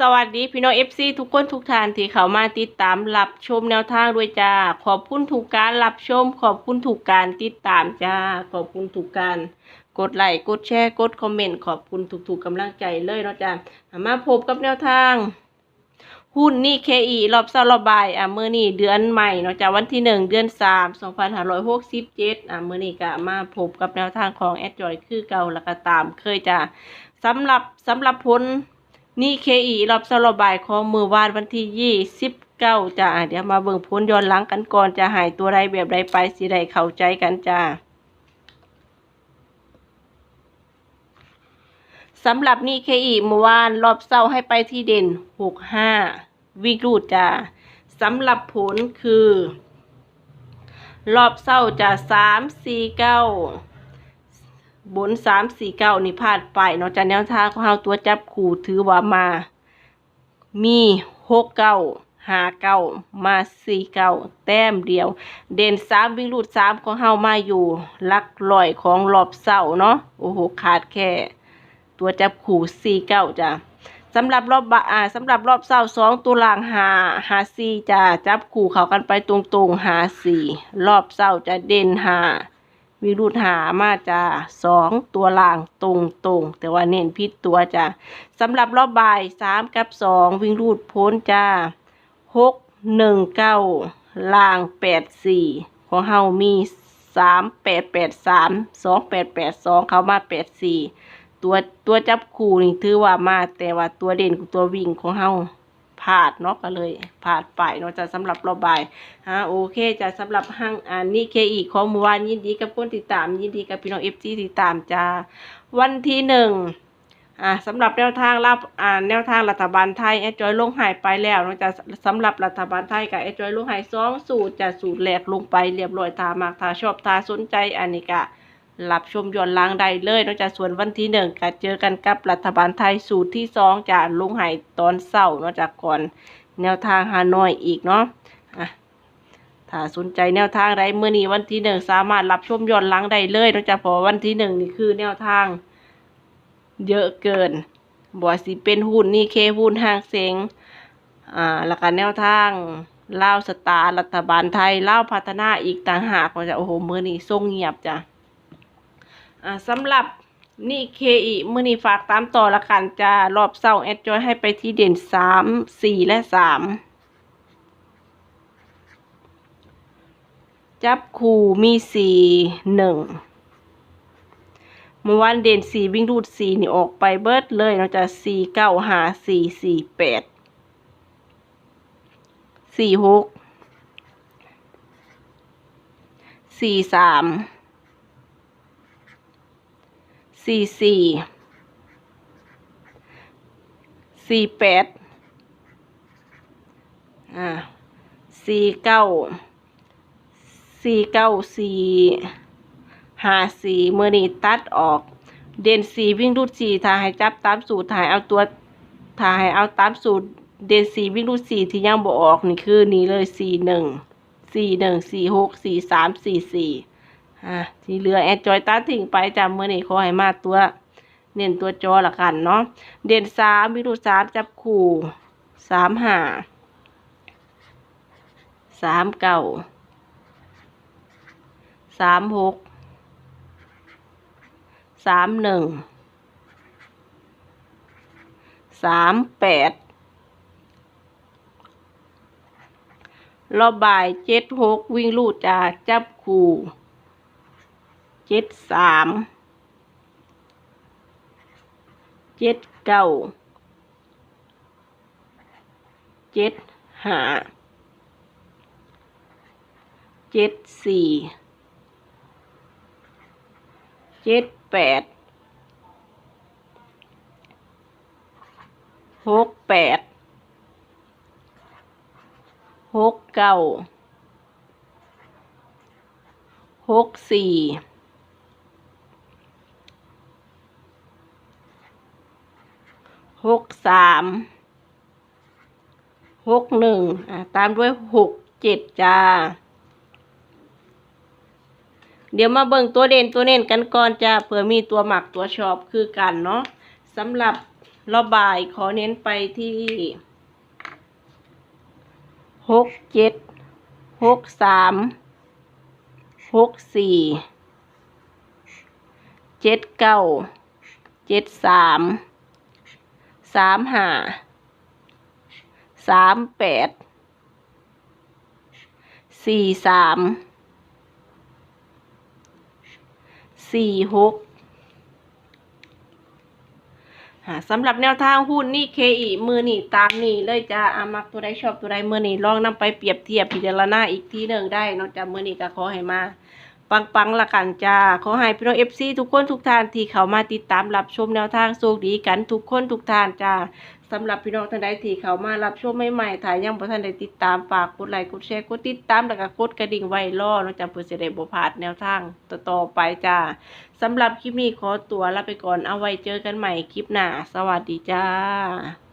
สวัสดีพี่น้องเอฟซีทุกคนทุกท่านที่เข้ามาติดตามรับชมแนวทางด้วยจ้า ขอบคุณทุกการรับชม ขอบคุณทุกการติดตามจ้า ขอบคุณทุกการกดไลค์กดแชร์กดคอมเมนต์ขอบคุณทุกๆกำลังใจเลยเนาะจ้ามาพบกับแนวทาง หุ้นนี่เคอีรอบเศร้ารอบบายอะเมื้อนี้เดือนใหม่เนาะจ้าวันที่หนึ่งเดือนสามสองพันห้าร้อยหกสิบเจ็ดอะเมื้อนี้ก็มาพบกับแนวทางของแอดจอยคือเก่าแล้วก็ตามเคยจ้าสำหรับสำหรับผล นี่เคอีรอบสลบบายของมือวาดวันที่ยี่สิบเก้าจ้าเดี๋ยวมาเบิ่งพ้นย้อนหลังกันก่อนจะหายตัวใดแบบใดไปสิใดเข้าใจกันจ้าสำหรับนี่เคอีเมื่อวานรอบเศร้าให้ไปที่เด่นหกห้าวิ่งรูดจ้าสำหรับผลคือ รอบเศร้าจะสามสี่เก้า บนสามสี่เก้านี่พลาดไปเนอกจากแนวทางของเราตัวจับขู่ถือว่ามา มีหกเก้าหาเก้ามาสี่เก้าแต้มเดียว เด่นสามวิ่งรูดสามของเฮามาอยู่ลักลอยของรอบเสาเนาะโอ้โหขาดแค่ ตัวจับขู่สี่เก้าจ้ะสำหรับรอบบะอ่าสำหรับรอบเสาสองตัวล่างหาหาสี่จ้ะจับขู่เขากันไปตรงๆหาสี่รอบเสาจะเด่นหา วิรุธหามาจ้าสองตัวล่างตรงตรงแต่ว่าเน้นพิษตัวจ้าสำหรับรอบบ่ายสามกับสองวิ่งรูดพ้นจ้าหกหนึ่งเก้าล่างแปดสี่ของเฮามีสามแปดแปดสามสองแปดแปดสองเขามาแปดสี่ตัวตัวจับคู่นี่ถือว่ามาแต่ว่าตัวเด่นกับตัววิ่งของเฮา พลาดเนาะก็เลยพลาดไปเนาะจะสำหรับรอบบ่ายอ่าโอเคจะสำหรับห้างอ่านี่เคอีกของเมื่อวานยินดีกับคนติดตามยินดีกับพี่น้องเอฟซีติดตามจ้าวันที่หนึ่งอ่าสำหรับแนวทางรับอ่าแนวทางรัฐบาลไทยแอดจอยลงหายไปแล้วเนาะจ้ะสำหรับรัฐบาลไทยกับแอดจอยลงหายสองสูตรจะสูตรแหลกลงไปเรียบร้อยทามากทาชอบทาสนใจอันนี้ก็ รับชมย้อนหล้างได้เลยนาะจ้ะส่วนวันที่หนึ่งก็เจอกันกับรัฐบาลไทยสูตรที่สองจะลงหายตอนเศร้านาะจากก่อนแนวทางฮานอยอีกเนาะอะถ้าสนใจแนวทางใดเมื่อนี้วันที่หนึ่งสามารถรับชมย้อนหลังได้เลยนอกจากพอวันที่หนึ่งนี่คือแนวทาง เยอะเกินบ่สิเป็นหุ้นนี่เคหุ้นห้างเสงอ่าแล้วก็แนวทางเล่าสตาร์รัฐบาลไทยเล่าพัฒนาอีกต่างหากว่าจะโอ้โหมื่อนี้ทรงเงียบจ้ะ สำหรับนี่เคอีมือนี้ฝากตามต่อละกันจ้ารอบเศร้าแอดจอยให้ไปที่เด่นสามสี่และสามจับคู่มีสี่หนึ่งเมื่อวานเด่นสี่วิ่งรูดสี่นี่ออกไปเบิดเลยเนาจะสี่เก้าหาสี่สี่แปดสี่หกสี่สาม สี่สี่สี่แปดอ่าสี่เก้าสี่เก้าสี่ห้าสี่เมื่อนี้ตัดออก เด่นสี่วิ่งรูดสี่ถ้ายให้จับตามสูตรถ่ายเอาตัวถ่ายเอาตามสูตรเด่นสี่วิ่งรูดสี่ที่ยังบ่ออกนี่คือนี่เลยสี่หนึ่งสี่หนึ่งสี่หกสี่สามสี่สี่ อะที่เหลือแอดจอยตัดทิ้งไปจำเมื่อนี้ขอให้มาตัว เน้นตัวจอละกันเนาะเด่นสามวิรูสามจับคู่สามห้าสามเก้าสามหกสามหนึ่งสามแปดรอบบ่ายเจ็ดหกวิ่งลูดจากจับคู่ เจ็ดสามเจ็ดเก้าเจ็ดห้าเจ็ดสี่เจ็ดแปดหกแปดหกเก้าหกสี่ หกสามหกหนึ่งตามด้วยหกเจ็ดจ้า เดี๋ยวมาเบิ่งตัวเด่นตัวเน้นกันก่อนจ้าเผื่อมีตัวหมักตัวชอบคือกันเนาะสำหรับรอบบ่ายขอเน้นไปที่หกเจ็ดหกสามหกสี่เจ็ดเก้าเจ็ดสาม สามห้าสามแปดสี่สามสี่หกสำหรับแนวทางหุ้นนี่ KE มือนี่ตามนี่เลยจ้าอามักตัวใดชอบตัวใดมือนี่ลองนำไปเปรียบเทียบพิจารณาอีกทีหนึ่งได้นอกจากมือนี่ก็ขอให้มา ปังปังๆละกันจ้า ขอให้พี่น้องเอฟซีทุกคนทุกท่านที่เขามาติดตามรับชมแนวทางโชคดีกันทุกคนทุกท่านจ้าสำหรับพี่น้องท่านใดที่เขามารับชมใหม่ๆถ่ายยังบ่ทันได้ติดตามฝากกดไลค์กดแชร์กดติดตามแล้วก็กดกระดิ่งไว้รอเนอกจากเพื่อจะได้บ่พลาดแนวทางต่อๆไปจ้าสำหรับคลิปนี้ขอตัวลาไปก่อนเอาไว้เจอกันใหม่คลิปหน้า สวัสดีจ้า